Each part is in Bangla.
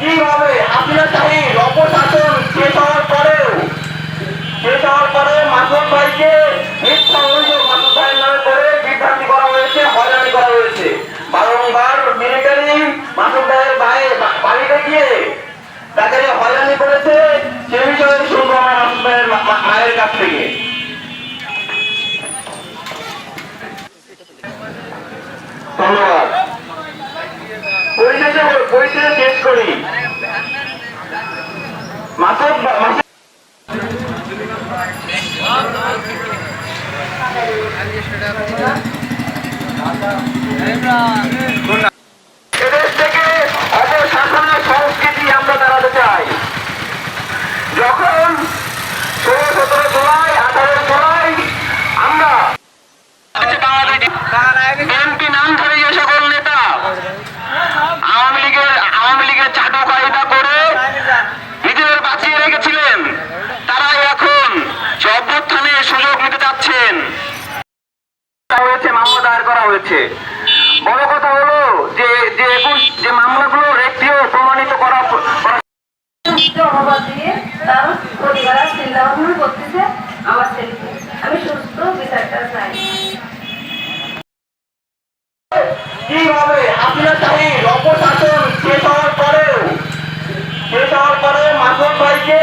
কীভাবে হাসিনা শাহীর অপশাসন শেষ হওয়ার পরেও শেষ হওয়ার পরে মাসুদ ভাইকে হয়রানি করেছে, সে বিষয়ে শুনব আমরা মাসুদ ভাইয়ের মায়ের কাছ থেকে। করি। মাসুদ এদেশ থেকে অপশাসনের সংস্কৃতি আমরা দাঁড়াতে চাই। যখন ষোলো, সতেরো জুলাই, আঠারো জুলাই আমরা করা হয়েছে। বড় কথা হলো যে যে একুশ যে মামলাগুলোর একটিও প্রমাণিত করা আমি সুস্থ বিচারটা চাই। কীভাবে অপশাসন শেষ হওয়ার পরেও শেষ হওয়ার পরে মাসুদ ভাইকে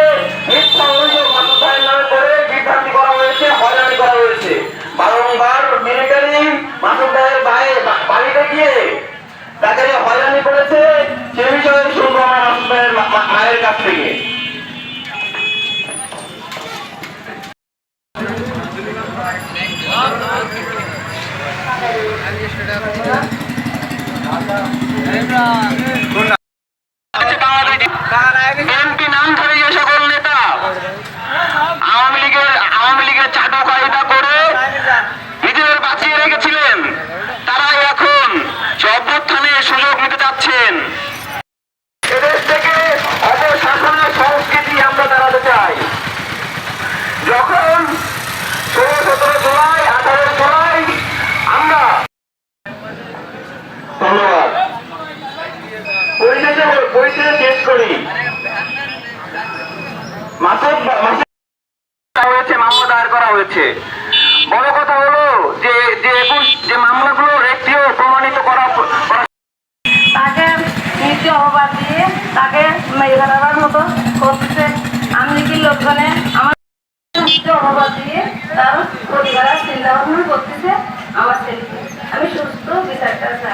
মিথ্যা অভিযোগ মাসুদ ভাইয়ের নামে করে বিভ্রান্তি করা হয়েছে হয়রানি করা হয়েছে বারংবার মিলিটারি মাসুদ ভাইয়ের ভাইয়ের বা- বাড়িতে গিয়ে তাকে যে হয়রানি করেছে সে বিষয়ে শুনব আমার মায়ের কাছ থেকে। এমপি নাম ধরে যে সকল নেতা আওয়ামী লীগের আওয়ামী লীগের চাটু কায়দা করে নিজেদের বাঁচিয়ে রেখেছিলেন তারাই এখন সে অভ্যুত্থানে সুযোগ নিতে চাচ্ছেন এদেশ থেকে অপশাসনের সংস্কৃতি আমরা দাঁড়াতে চাই যখন ষোলো সতেরো জুলাই আঠারো জুলাই আমরা ধন্যবাদ পরিশেষে পরিশেষে শেষ করি মাসুদ বা- মাসুদ করা হয়েছে মামলা হয়েছে বড় কথা হলো যে যে একুশ যে মামলাগুলোর একটিও প্রমাণিত করা তাকে নিত্য অভাব দিয়ে তাকে মতো করতেছে। আমি কি লোকজনে আমার নিত্য অভাব দিয়ে তার পরিবার চিন্তা ভাবনা করতেছে আমার ছেলেকে? আমি সুস্থ বিচারটা চাই